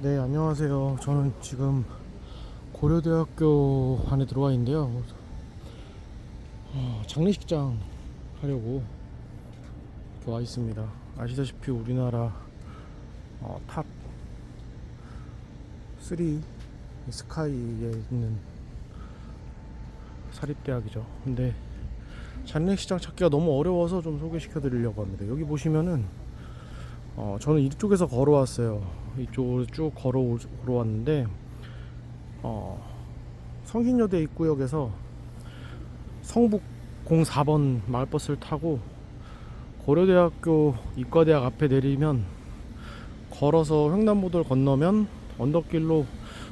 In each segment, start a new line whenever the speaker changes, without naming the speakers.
네, 안녕하세요. 저는 지금 고려대학교 안에 들어와 있는데요. 어, 장례식장 하려고 이렇게 와 있습니다. 아시다시피 우리나라 어, 탑3 스카이에 있는 사립대학이죠. 근데 장례식장 찾기가 너무 어려워서 좀 소개시켜 드리려고 합니다. 여기 보시면은 어, 저는 이쪽에서 걸어왔어요. 이쪽으로 쭉 걸어 걸어왔는데 어, 성신여대 입구역에서 성북 04번 마을버스를 타고 고려대학교 이과대학 앞에 내리면 걸어서 횡단보도를 건너면 언덕길로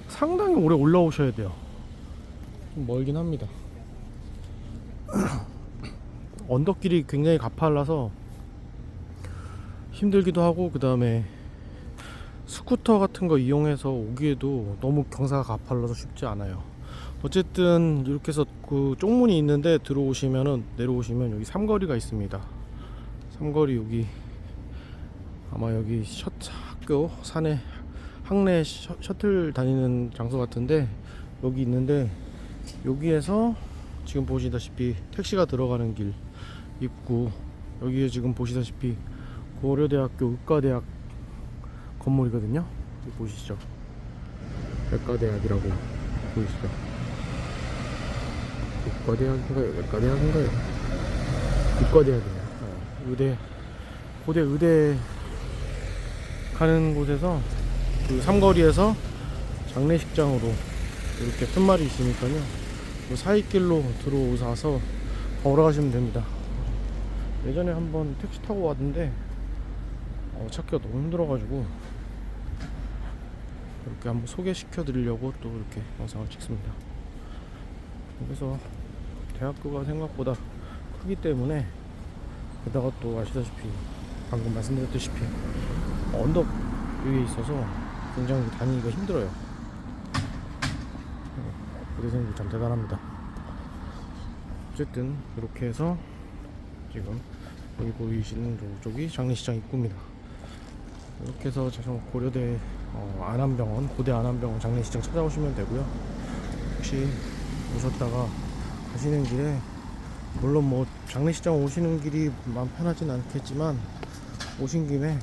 상당히 오래 올라오셔야 돼요. 좀 멀긴 합니다. 언덕길이 굉장히 가팔라서 힘들기도 하고 그 다음에 스쿠터 같은 거 이용해서 오기에도 너무 경사가 가팔라서 쉽지 않아요. 어쨌든 이렇게 해서 그 쪽문이 있는데 들어오시면은 내려오시면 여기 삼거리가 있습니다. 삼거리 여기 아마 여기 셔 학교 산에 학내 셔, 셔틀 다니는 장소 같은데 여기 있는데 여기에서 지금 보시다시피 택시가 들어가는 길 입구 여기에 지금 보시다시피 고려대학교 의과대학 건물이거든요. 보시죠. 의과대학이라고 보이시죠? 의과대학인가요? 의과대학인가요? 의과대학이네요. 어, 의대 고대 의대 가는 곳에서 그 삼거리에서 장례식장으로 이렇게 끝말이 있으니까요. 그 사이길로 들어오셔서 걸어가시면 됩니다. 예전에 한번 택시 타고 왔는데 어, 찾기가 너무 힘들어가지고 이렇게 한번 소개시켜 드리려고 또 이렇게 영상을 찍습니다. 그래서 대학교가 생각보다 크기 때문에 게다가 또 아시다시피 방금 말씀드렸다시피 언덕 위에 있어서 굉장히 다니기가 힘들어요. 고대생들 참 대단합니다. 어쨌든 이렇게 해서 지금 여기 보이시는 쪽이 장례식장 입구입니다. 이렇게 해서 저 고려대 어, 안암병원 고대 안암병원 장례식장 찾아오시면 되고요. 혹시 오셨다가 가시는 길에 물론 뭐 장례식장 오시는 길이 마음 편하진 않겠지만 오신 김에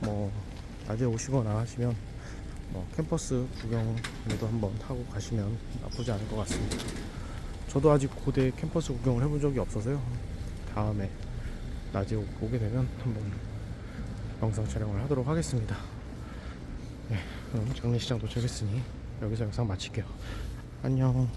뭐 낮에 오시거나 하시면 뭐 캠퍼스 구경도 한번 하고 가시면 나쁘지 않을 것 같습니다. 저도 아직 고대 캠퍼스 구경을 해본 적이 없어서요. 다음에 낮에 오- 오게 되면 한번 영상 촬영을 하도록 하겠습니다. 장례식장 도착했으니 여기서 영상 마칠게요. 안녕.